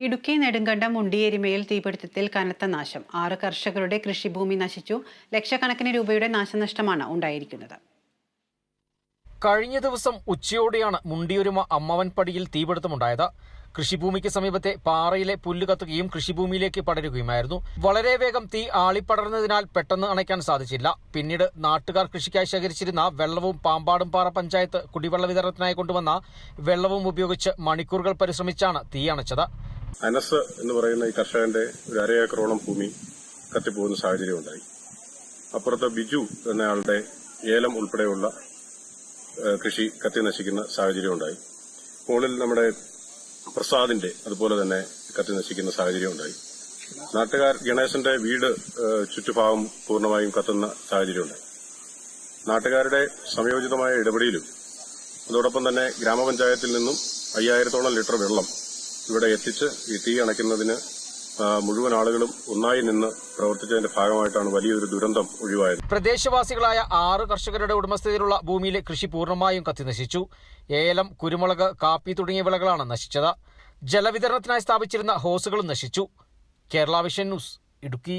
ഇടുക്കി നെടുങ്കണ്ടം മുണ്ടിയേരിമയിൽ തീപിടുത്തത്തിൽ കനത്ത നാശം. ആറ് കർഷകരുടെ കൃഷിഭൂമി നശിച്ചു. ലക്ഷക്കണക്കിന് രൂപയുടെ നാശനഷ്ടമാണ് ഉണ്ടായിരിക്കുന്നത്. കഴിഞ്ഞ ദിവസം ഉച്ചയോടെയാണ് മുണ്ടിയൊരുമ അമ്മവൻപടിയിൽ തീപിടുത്തമുണ്ടായത്. കൃഷിഭൂമിക്ക് സമീപത്തെ പാറയിലെ പുല്ല് കത്തുകയും കൃഷിഭൂമിയിലേക്ക് പടരുകയുമായിരുന്നു. വളരെ വേഗം തീ ആളിപ്പടർന്നതിനാൽ പെട്ടെന്ന് അണയ്ക്കാൻ സാധിച്ചില്ല. പിന്നീട് നാട്ടുകാർ കൃഷിക്കായി ശേഖരിച്ചിരുന്ന വെള്ളവും പാമ്പാടും പാറ പഞ്ചായത്ത് കുടിവെള്ള വിതരണത്തിനായി കൊണ്ടുവന്ന വെള്ളവും ഉപയോഗിച്ച് മണിക്കൂറുകൾ പരിശ്രമിച്ചാണ് തീ അണച്ചത്. അനസ് എന്ന് പറയുന്ന ഈ കർഷകന്റെ ഒരു അര ഏക്കറോളം ഭൂമി കത്തിപ്പോകുന്ന സാഹചര്യം ഉണ്ടായി. അപ്പുറത്ത് ബിജു എന്നയാളുടെ ഏലം ഉൾപ്പെടെയുള്ള കൃഷി കത്തി നശിക്കുന്ന സാഹചര്യം ഉണ്ടായി. മുകളിൽ നമ്മുടെ പ്രസാദിന്റെ അതുപോലെ തന്നെ കത്തി നശിക്കുന്ന സാഹചര്യം ഉണ്ടായി. നാട്ടുകാർ ഗണേശന്റെ വീട് ചുറ്റുഭാഗം പൂർണമായും കത്തുന്ന സാഹചര്യം ഉണ്ടായി. നാട്ടുകാരുടെ സംയോജിതമായ ഇടപെടലും അതോടൊപ്പം തന്നെ ഗ്രാമപഞ്ചായത്തിൽ നിന്നും അയ്യായിരത്തോളം ലിറ്റർ വെള്ളം ഇവിടെ എത്തിച്ച് ഈ തീ അണയ്ക്കുന്നതിന് മുഴുവൻ ആളുകളും ഒന്നായി നിന്ന് പ്രവർത്തിച്ചതിന്റെ ഭാഗമായിട്ടാണ് വലിയൊരു ദുരന്തം ഒഴിവായത്. പ്രദേശവാസികളായ ആറ് കർഷകരുടെ ഉടമസ്ഥതയിലുള്ള ഭൂമിയിലെ കൃഷി പൂർണമായും കത്തിനശിച്ചു. ഏലം കുരുമുളക് കാപ്പി തുടങ്ങിയ വിളകളാണ് നശിച്ചത്. ജലവിതരണത്തിനായി സ്ഥാപിച്ചിരുന്ന ഹോസുകളും നശിച്ചു. Kerala vision news Idukki.